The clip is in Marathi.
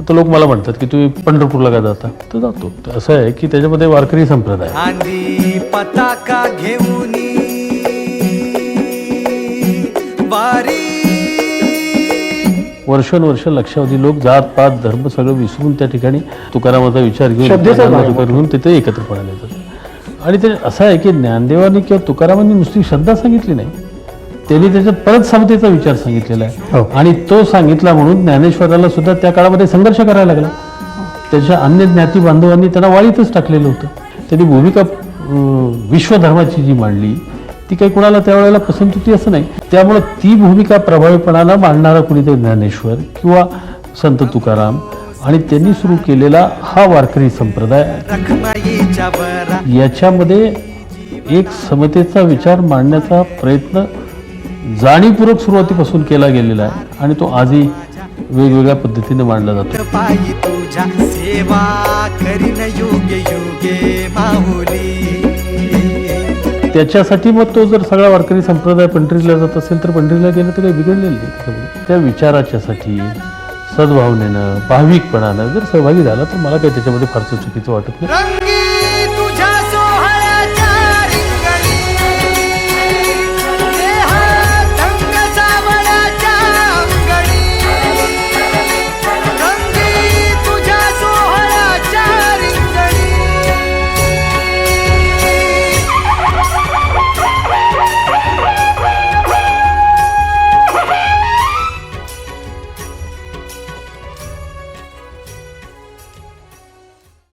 आता लोक मला म्हणतात की तुम्ही पंढरपूरला का जाता? तर जातो. असं आहे की त्याच्यामध्ये वारकरी संप्रदाय पताका घेऊन वारी. वर्षानुवर्ष लक्षावधी लोक जात पात धर्म सगळं विसरून त्या ठिकाणी तुकारामाचा विचार घेऊन तिथे एकत्रपणाने येतात आणि ते असं आहे की ज्ञानदेवानी किंवा तुकारामांनी नुसती श्रद्धा सांगितली नाही. त्यांनी त्याच्यात परत समतेचा विचार सांगितलेला आहे. हो. आणि तो सांगितला म्हणून ज्ञानेश्वराला सुद्धा त्या काळामध्ये संघर्ष करायला लागला. त्याच्या अन्य ज्ञाती बांधवांनी त्यांना वाळीतच टाकलेलं होतं. त्यांनी भूमिका अं, विश्वधर्माची जी मांडली ती काही कुणाला त्यावेळेला पसंत होती असं नाही. त्यामुळं ती भूमिका प्रभावीपणानं मांडणारा कुणीतरी ज्ञानेश्वर किंवा संत तुकाराम. आणि त्यांनी सुरू केलेला हा वारकरी संप्रदाय. रखमाईच्या बरा याच्यामध्ये एक समतेचा विचार मांडण्याचा प्रयत्न जाणीवपूर्वक सुरुवातीपासून केला गेलेला आहे आणि तो आजही वेगवेगळ्या पद्धतीने मांडला जातो. पायी तुझ्या सेवा करीन युगे युगे माहुली. त्याच्यासाठी मग तो जर सगळा वारकरी संप्रदाय पंढरीला जात असेल तर पंढरीला गेलं तर काही बिघडलेलं नाही. त्या विचाराच्यासाठी सद्भावनेनं भाविकपणानं जर सहभागी झाला तर मला काही त्याच्यामध्ये फारसं चुकीचं वाटत नाही.